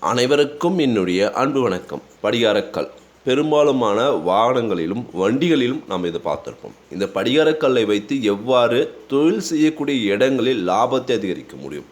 அனைவருக்கும் என்னுடைய அன்பு வணக்கம். படிகாரக்கல். பெரும்பாலுமான வாகனங்களிலும் வண்டிகளிலும் நாம் இதை பார்த்துருப்போம். இந்த படிகாரக்கல்லை வைத்து எவ்வாறு தொழில் செய்யக்கூடிய இடங்களில் லாபத்தை அதிகரிக்க முடியும்?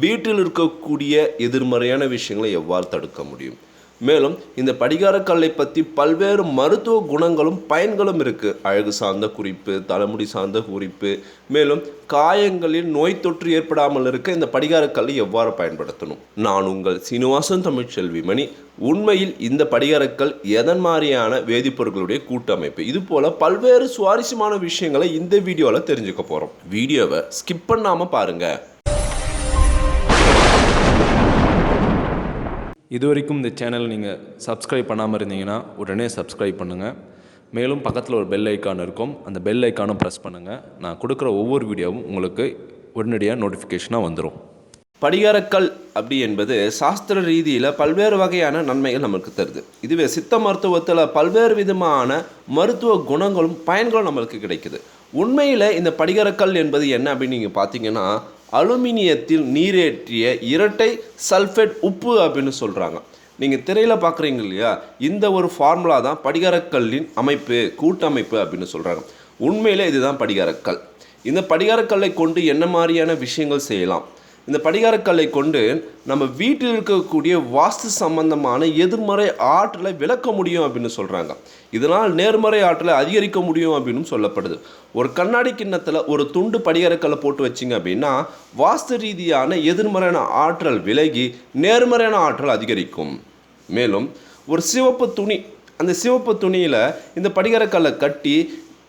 வீட்டில் இருக்கக்கூடிய எதிர்மறையான விஷயங்களை எவ்வாறு தடுக்க முடியும்? மேலும் இந்த படிகாரக்கல்லை பற்றி பல்வேறு மருத்துவ குணங்களும் பயன்களும் இருக்குது அழகு சார்ந்த குறிப்பு தலைமுடி சார்ந்த குறிப்பு மேலும் காயங்களில் நோய் தொற்று ஏற்படாமல் இருக்க இந்த படிகாரக்கல்லை எவ்வாறு பயன்படுத்தணும்? நான் உங்கள் சீனிவாசன் தமிழ்ச்செல்வி மணி உண்மையில் இந்த படிகாரக்கல் எதன் மாதிரியான வேதிப்பொருட்களுடைய கூட்டமைப்பு? இது போல பல்வேறு சுவாரஸ்யமான விஷயங்களை இந்த வீடியோவில் தெரிஞ்சுக்க போகிறோம் வீடியோவை ஸ்கிப் பண்ணாமல் பாருங்கள் இது வரைக்கும் இந்த சேனல் நீங்கள் சப்ஸ்கிரைப் பண்ணாமல் இருந்தீங்கன்னா உடனே சப்ஸ்கிரைப் பண்ணுங்கள் மேலும் பக்கத்தில் ஒரு பெல் ஐக்கான் இருக்கும். அந்த பெல் ஐக்கானும் ப்ரெஸ் பண்ணுங்கள் நான் கொடுக்குற ஒவ்வொரு வீடியோவும் உங்களுக்கு உடனடியாக நோட்டிஃபிகேஷனாக வந்துடும் படிகாரக்கல் அப்படி என்பது சாஸ்திர ரீதியில் பல்வேறு வகையான நன்மைகள் நமக்கு தருது. இதுவே சித்த மருத்துவத்தில் பல்வேறு விதமான மருத்துவ குணங்களும் பயன்களும் நம்மளுக்கு கிடைக்குது. உண்மையில் இந்த படிகாரக்கல் என்பது என்ன அப்படின்னு நீங்கள் பார்த்தீங்கன்னா அலுமினியத்தில் நீரேற்றிய இரட்டை சல்ஃபேட் உப்பு அப்படின்னு சொல்கிறாங்க நீங்கள் திரையில் பார்க்குறீங்க இல்லையா? இந்த ஒரு ஃபார்முலா தான் படிகாரக்கல்லின் அமைப்பு கூட்டமைப்பு அப்படின்னு சொல்கிறாங்க உண்மையிலே இதுதான் படிகாரக்கல். இந்த படிகாரக்கல்லை கொண்டு என்ன மாதிரியான விஷயங்கள் செய்யலாம்? இந்த படிகாரக்கல்லை கொண்டு நம்ம வீட்டில் இருக்கக்கூடிய வாஸ்து சம்பந்தமான எதிர்மறை ஆற்றலை விளக்க முடியும் அப்படின்னு சொல்கிறாங்க இதனால் நேர்மறை ஆற்றலை அதிகரிக்க முடியும் அப்படின்னு சொல்லப்படுது. ஒரு கண்ணாடி கிண்ணத்தில் ஒரு துண்டு படிகாரக்கல்லை போட்டு வச்சிங்க அப்படின்னா வாஸ்து ரீதியான எதிர்மறையான ஆற்றல் விலகி நேர்மறையான ஆற்றல் அதிகரிக்கும். மேலும் ஒரு சிவப்பு துணி அந்த சிவப்பு துணியில் இந்த படிகாரக்கல்லை கட்டி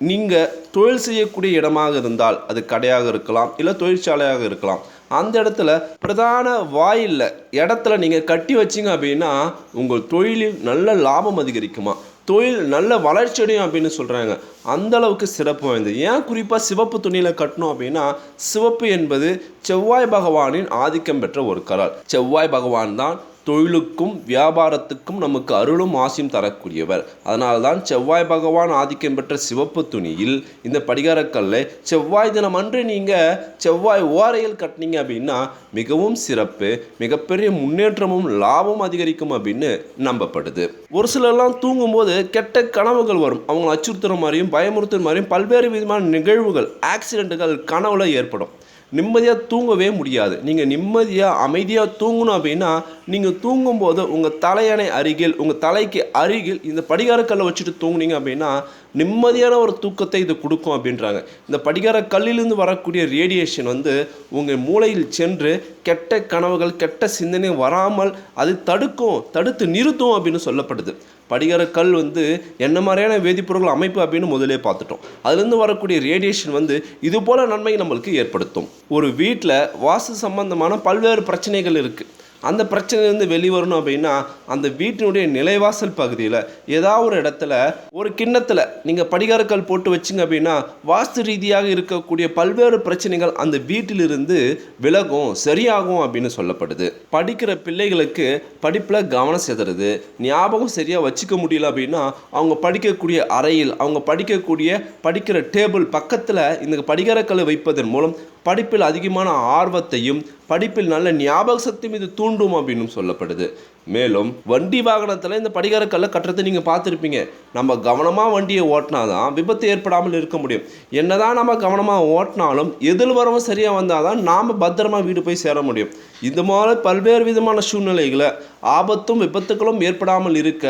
நீங்கள் தொழில் செய்யக்கூடிய இடமாக இருந்தால் அது கடையாக இருக்கலாம் இல்லை தொழிற்சாலையாக இருக்கலாம். அந்த இடத்துல பிரதான வாயில்ல இடத்துல நீங்கள் கட்டி வச்சீங்க அப்படின்னா உங்கள் தொழிலில் நல்ல லாபம் அதிகரிக்குமா? தொழில் நல்ல வளர்ச்சியடையும் அப்படின்னு சொல்கிறாங்க அந்த அளவுக்கு சிறப்பு வாய்ந்தது. ஏன் குறிப்பாக சிவப்பு துணியில் கட்டணும் அப்படின்னா சிவப்பு என்பது செவ்வாய் பகவானின் ஆதிக்கம் பெற்ற ஒரு கலர். செவ்வாய் பகவான் தான் தொழிலுக்கும் வியாபாரத்துக்கும் நமக்கு அருளும் ஆசியும் தரக்கூடியவர். அதனால்தான் செவ்வாய் பகவான் ஆதிக்கம் பெற்ற சிவப்பு துணியில் இந்த படிகாரக்கல்லை செவ்வாய் தினம் அன்று நீங்கள் செவ்வாய் ஓரையில் கட்டினீங்க அப்படின்னா மிகவும் சிறப்பு மிகப்பெரிய முன்னேற்றமும் லாபம் அதிகரிக்கும் அப்படின்னு நம்பப்படுது. ஒரு சிலர்லாம் தூங்கும்போது கெட்ட கனவுகள் வரும். அவங்களை அச்சுறுத்துற மாதிரியும் பயமுறுத்துற மாதிரியும் பல்வேறு விதமான நிகழ்வுகள் ஆக்சிடெண்ட்டுகள் கனவுல ஏற்படும். நிம்மதியாக தூங்கவே முடியாது. நீங்கள் நிம்மதியாக அமைதியாக தூங்கணும் அப்படின்னா நீங்கள் தூங்கும்போது உங்கள் தலையணை அருகில் உங்கள் தலைக்கு அருகில் இந்த படிகாரக்கல்லை வச்சுட்டு தூங்குனீங்க அப்படின்னா நிம்மதியான ஒரு தூக்கத்தை இது கொடுக்கும் அப்படின்றாங்க. இந்த படிகார கல்லிலிருந்து வரக்கூடிய ரேடியேஷன் வந்து உங்கள் மூளையில் சென்று கெட்ட கனவுகள் கெட்ட சிந்தனை வராமல் அது தடுக்கும் தடுத்து நிறுத்தும் அப்படின்னு சொல்லப்படுது. படிகார கல் வந்து என்ன மாதிரியான வேதிப்பொருள் அமைப்பு அப்படின்னு முதலே பார்த்துட்டோம். அதுலேருந்து வரக்கூடிய ரேடியேஷன் வந்து இது போல் நன்மை நம்மளுக்கு ஏற்படுத்தும். ஒரு வீட்டில் வாஸ்து சம்பந்தமான பல்வேறு பிரச்சனைகள் இருக்குது அந்த பிரச்சனையிலேருந்து வெளிவரணும் அப்படின்னா அந்த வீட்டினுடைய நிலைவாசல் பகுதியில் ஏதாவது ஒரு இடத்துல ஒரு கிண்ணத்தில் நீங்கள் படிகாரக்கல் போட்டு வச்சிங்க அப்படின்னா வாஸ்து ரீதியாக இருக்கக்கூடிய பல்வேறு பிரச்சனைகள் அந்த வீட்டிலிருந்து விலகும் சரியாகும் அப்படின்னு சொல்லப்படுது. படிக்கிற பிள்ளைகளுக்கு படிப்பில் கவனம் செதறது. ஞாபகம் சரியாக வச்சுக்க முடியல அப்படின்னா அவங்க படிக்கக்கூடிய அறையில் அவங்க படிக்கக்கூடிய படிக்கிற டேபிள் பக்கத்தில் இந்த படிகாரக்கல்லை வைப்பதன் மூலம் படிப்பில் அதிகமான ஆர்வத்தையும் படிப்பில் நல்ல ஞாபக சக்தியும் இது தூண்டும் அப்படின்னு சொல்லப்படுது. மேலும் வண்டி வாகனத்தில் இந்த படிகாரக்கல்லை கட்டுறதை நீங்கள் பார்த்துருப்பீங்க. நம்ம கவனமாக வண்டியை ஓட்டினா தான் விபத்து ஏற்படாமல் இருக்க முடியும். என்னதான் நம்ம கவனமாக ஓட்டினாலும் எதில் வரவும் சரியாக வந்தால் தான் நாம் பத்திரமா வீடு போய் சேர முடியும். இந்த மாதிரி பல்வேறு விதமான சூழ்நிலைகளை ஆபத்தும் விபத்துகளும் ஏற்படாமல் இருக்க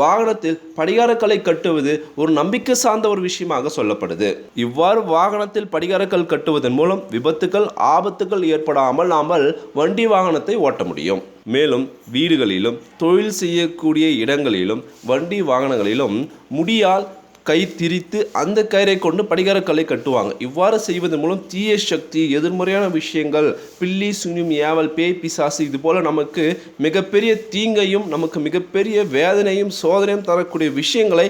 வாகனத்தில் படிகாரக்கல்லை கட்டுவது ஒரு நம்பிக்கை சார்ந்த ஒரு விஷயமாக சொல்லப்படுது. இவ்வாறு வாகனத்தில் படிகாரக்கல் கட்டுவதன் மூலம் விபத்துகள் ஆபத்துகள் ஏற்படாமல் நாம் வண்டி வாகனத்தை ஓட்ட முடியும். மேலும் வீடுகளிலும் தொழில் செய்யக்கூடிய இடங்களிலும் வண்டி வாகனங்களிலும் முடியால் கை திரித்து அந்த கயிறை கொண்டு படிகாரக்கல்லை கட்டுவாங்க. இவ்வாறு செய்வதன் மூலம் தீய சக்தி எதிர்மறையான விஷயங்கள் பில்லி சுனியும் ஏவல் பேய் பிசாசு இது போல் நமக்கு மிகப்பெரிய தீங்கையும் நமக்கு மிகப்பெரிய வேதனையும் சோதனையும் தரக்கூடிய விஷயங்களை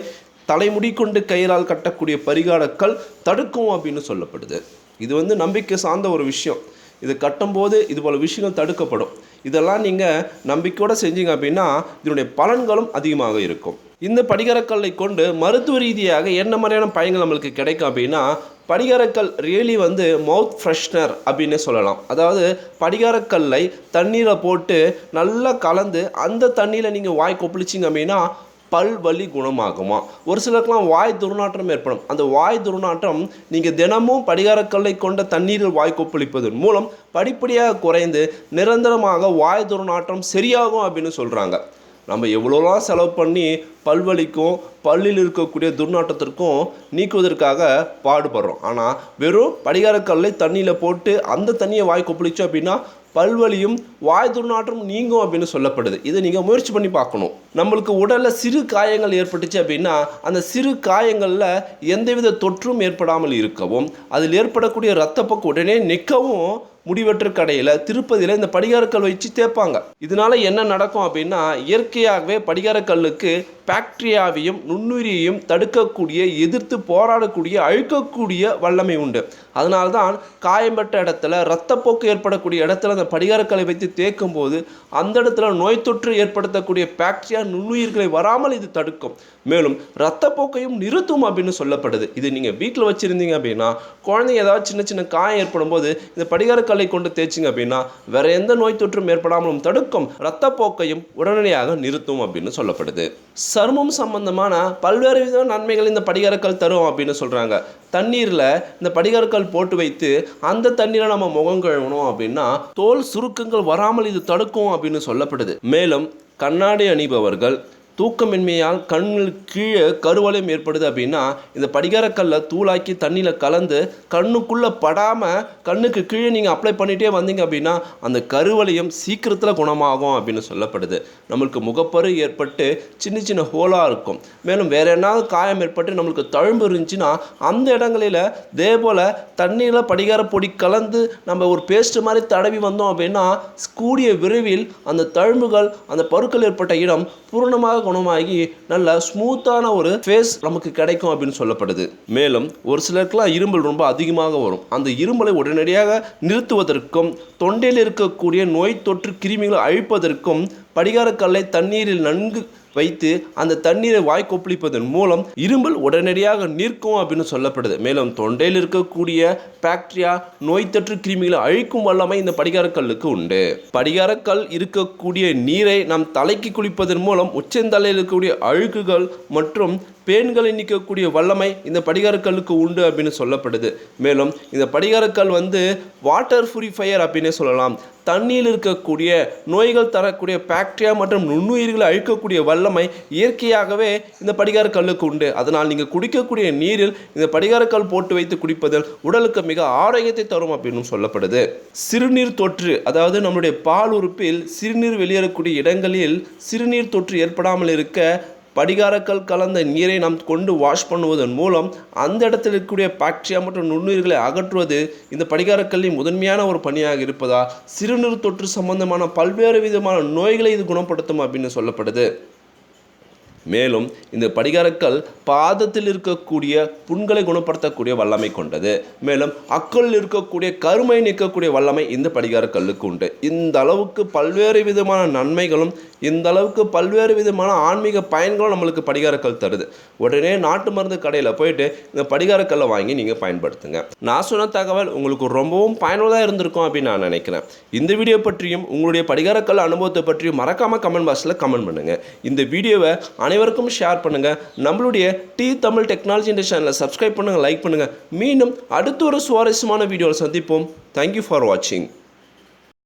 தலைமுடி கொண்டு கயிறால் கட்டக்கூடிய பரிகாரக்கல் தடுக்கும் அப்படின்னு சொல்லப்படுது. இது வந்து நம்பிக்கை சார்ந்த ஒரு விஷயம். இது கட்டும்போது இது போல் விஷயங்கள் தடுக்கப்படும். இதெல்லாம் நீங்கள் நம்பிக்கையோடு செஞ்சீங்க அப்படின்னா இதனுடைய பலன்களும் அதிகமாக இருக்கும். இந்த படிகரக்கல்லை கொண்டு மருத்துவ ரீதியாக என்ன மாதிரியான பயன்கள் நம்மளுக்கு கிடைக்கும் அப்படின்னா படிகாரக்கல் ரியலி வந்து மவுத் ஃப்ரெஷ்னர் அப்படின்னு சொல்லலாம். அதாவது படிகாரக்கல்லை தண்ணீரில் போட்டு நல்லா கலந்து அந்த தண்ணியில் நீங்கள் வாய் கொப்பளிச்சிங்க அப்படின்னா பல் வலி குணமாகுமா ஒரு சிலருக்குலாம் வாய் துர்நாற்றம் ஏற்படும். அந்த வாய் துர்நாற்றம் நீங்கள் தினமும் படிகாரக்கல்லை கொண்ட தண்ணீரில் வாய் கொப்பளிப்பதன் மூலம் படிப்படியாக குறைந்து நிரந்தரமாக வாய் துர்நாற்றம் சரியாகும் அப்படின்னு சொல்கிறாங்க நம்ம எவ்வளோலாம் செலவு பண்ணி பல்வலிக்கும் பல்லில் இருக்கக்கூடிய துர்நாற்றத்திற்கும் நீக்குவதற்காக பாடுபடுறோம். ஆனால் வெறும் படிகாரக்கல்லை தண்ணியில் போட்டு அந்த தண்ணியை வாய் கொப்பளிச்சோம் அப்படின்னா பல்வலியும் வாய் துர்நாற்றம் நீங்கும் அப்படின்னு சொல்லப்படுது. இதை நீங்கள் முயற்சி பண்ணி பார்க்கணும். நம்மளுக்கு உடலில் சிறு காயங்கள் ஏற்பட்டுச்சு அப்படின்னா அந்த சிறு காயங்களில் எந்தவித தொற்றும் ஏற்படாமல் இருக்கவும் அதில் ஏற்படக்கூடிய இரத்தப்போக்கு உடனே நிற்கவும் முடிவற்ற கடையில் திருப்பதியில் இந்த படிகாரக்கல் வச்சு தேய்ப்பாங்க. இதனால என்ன நடக்கும் அப்படின்னா இயற்கையாகவே படிகாரக்கல்லுக்கு பாக்டீரியாவையும் நுண்ணுயிரியையும் தடுக்கக்கூடிய எதிர்த்து போராடக்கூடிய அழிக்கக்கூடிய வல்லமை உண்டு. அதனால்தான் காயம்பட்ட இடத்துல ரத்தப்போக்கு ஏற்படக்கூடிய இடத்துல அந்த படிகாரக்கல்லை வைத்து தேய்க்கும் போது அந்த இடத்துல நோய் தொற்று ஏற்படுத்தக்கூடிய பாக்டீரியா நுண்ணுயிர்களை வராமல் இது தடுக்கும். மேலும் இரத்தப்போக்கையும் நிறுத்தும் அப்படின்னு சொல்லப்படுது. இது நீங்கள் வீட்டில் வச்சுருந்தீங்க அப்படின்னா குழந்தைங்க ஏதாவது சின்ன சின்ன காயம் ஏற்படும் போது இந்த கல்லை கொண்டு தேய்ச்சிங்க அப்படின்னா வேற எந்த நோய் தொற்றும் ஏற்படாமலும் தடுக்கும் இரத்தப்போக்கையும் உடனடியாக நிறுத்தும் அப்படின்னு சொல்லப்படுது. சருமம் சம்பந்தமான பல்வேறு வித நன்மைகள் இந்த படிகரக்கல் தரும் அப்படின்னு சொல்கிறாங்க தண்ணீரில் இந்த படிகற்கள் போட்டு வைத்து அந்த தண்ணீரை நம்ம முகம் கழுவணும் அப்படின்னா தோல் சுருக்கங்கள் வராமல் இது தடுக்கும் அப்படின்னு சொல்லப்படுது. மேலும் கண்ணாடி அணிபவர்கள் தூக்கமின்மையால் கண்ணில் கீழே கருவளையம் ஏற்படுது அப்படின்னா இந்த படிகாரக்கல்லை தூளாக்கி தண்ணியில் கலந்து கண்ணுக்குள்ளே படாமல் கண்ணுக்கு கீழே நீங்கள் அப்ளை பண்ணிகிட்டே வந்தீங்க அப்படின்னா அந்த கருவளையம் சீக்கிரத்தில் குணமாகும் அப்படின்னு சொல்லப்படுது. நம்மளுக்கு முகப்பரு ஏற்பட்டு சின்ன சின்ன ஹோலாக இருக்கும். மேலும் வேறு என்னாவது காயம் ஏற்பட்டு நம்மளுக்கு தழும்பு இருந்துச்சுன்னா அந்த இடங்களில் இதே போல் தண்ணியில் படிகார பொடி கலந்து நம்ம ஒரு பேஸ்ட் மாதிரி தடவி வந்தோம் அப்படின்னா கூடிய விரைவில் அந்த தழும்புகள் அந்த பருக்கள் ஏற்பட்ட இடம் பூரணமாக குணமாகி நல்ல ஸ்மூத்தான ஒரு ஃபேஸ் நமக்கு கிடைக்கும் அப்படின்னு சொல்லப்படுது. மேலும் ஒரு சிலருக்குலாம் இருமல் ரொம்ப அதிகமாக வரும். அந்த இருமலை உடனடியாக நிறுத்துவதற்கும் தொண்டையில் இருக்கக்கூடிய நோய் தொற்று கிருமிகளை அழிப்பதற்கும் படிகாரக்கல்லை தண்ணீரில் நன்கு வைத்து அந்த தண்ணீரை வாய் கொப்பளிப்பதன் மூலம் இருமல் உடனடியாக நிற்கும் அப்படின்னு சொல்லப்படுது. மேலும் தொண்டையில் இருக்கக்கூடிய பாக்டீரியா நோய் தொற்று கிருமிகளை அழிக்கும் வல்லமை இந்த படிகாரக்கல்லுக்கு உண்டு. படிகாரக்கல் இருக்கக்கூடிய நீரை நாம் தலைக்கு குளிப்பதன் மூலம் உச்சந்தலையில் இருக்கக்கூடிய அழுக்குகள் மற்றும் பேன்களை நீக்கக்கூடிய வல்லமை இந்த படிகாரக்கல்லுக்கு உண்டு அப்படின்னு சொல்லப்படுது. மேலும் இந்த படிகாரக்கல் வந்து வாட்டர் ஃபுரிஃபையர் அப்படின்னே சொல்லலாம். தண்ணியில் இருக்கக்கூடிய நோய்கள் தரக்கூடிய பாக்டீரியா மற்றும் நுண்ணுயிர்களை அழிக்கக்கூடிய வல்லமை இயற்கையாகவே இந்த படிகார கல்லுக்கு உண்டு. அதனால் நீங்கள் குடிக்கக்கூடிய நீரில் இந்த படிகார கல் போட்டு வைத்து குடிப்பதில் உடலுக்கு மிக ஆரோக்கியத்தை தரும் அப்படின்னு சொல்லப்படுது. சிறுநீர் தொற்று அதாவது நம்மளுடைய பால் உறுப்பில் சிறுநீர் வெளியேறக்கூடிய இடங்களில் சிறுநீர் தொற்று ஏற்படாமல் இருக்க படிகாரக்கல் கலந்த நீரை நாம் கொண்டு வாஷ் பண்ணுவதன் மூலம் அந்த இடத்தில் இருக்கக்கூடிய பாக்டீரியா மற்றும் நுண்ணுயிர்களை அகற்றுவது இந்த படிகாரக்கல்லின் முதன்மையான ஒரு பணியாக இருப்பதா? சிறுநீர் தொற்று சம்பந்தமான பல்வேறு விதமான நோய்களை இது குணப்படுத்தும் அப்படின்னு சொல்லப்படுது. மேலும் இந்த படிகாரக்கல் பாதத்தில் இருக்கக்கூடிய புண்களை குணப்படுத்தக்கூடிய வல்லமை கொண்டது. மேலும் அக்கல் இருக்கக்கூடிய கருமை நீக்கக்கூடிய வல்லமை இந்த படிகாரக்கல்லுக்கு உண்டு. இந்த அளவுக்கு பல்வேறு விதமான நன்மைகளும் இந்த அளவுக்கு பல்வேறு விதமான ஆன்மீக பயன்களும் நம்மளுக்கு படிகாரக்கல் தருது. உடனே நாட்டு மருந்து கடையில் போயிட்டு இந்த படிகாரக்கல்லை வாங்கி நீங்கள் பயன்படுத்துங்க. நான் சொன்ன தகவல் உங்களுக்கு ரொம்பவும் பயனுள்ளதாக இருந்திருக்கும் அப்படின்னு நான் நினைக்கிறேன். இந்த வீடியோ பற்றியும் உங்களுடைய படிகாரக்கல் அனுபவத்தை பற்றியும் மறக்காமல் கமெண்ட் பாக்ஸில் கமெண்ட் பண்ணுங்கள் இந்த வீடியோவை அனைவருக்கும் ஷேர் பண்ணுங்கள் நம்மளுடைய டி தமிழ் டெக்னாலஜி இந்த சேனலை சப்ஸ்கிரைப் பண்ணுங்கள் லைக் பண்ணுங்கள் மீண்டும் அடுத்த ஒரு சுவாரஸ்யமான வீடியோவில் சந்திப்போம். தேங்க்யூ ஃபார் வாட்சிங்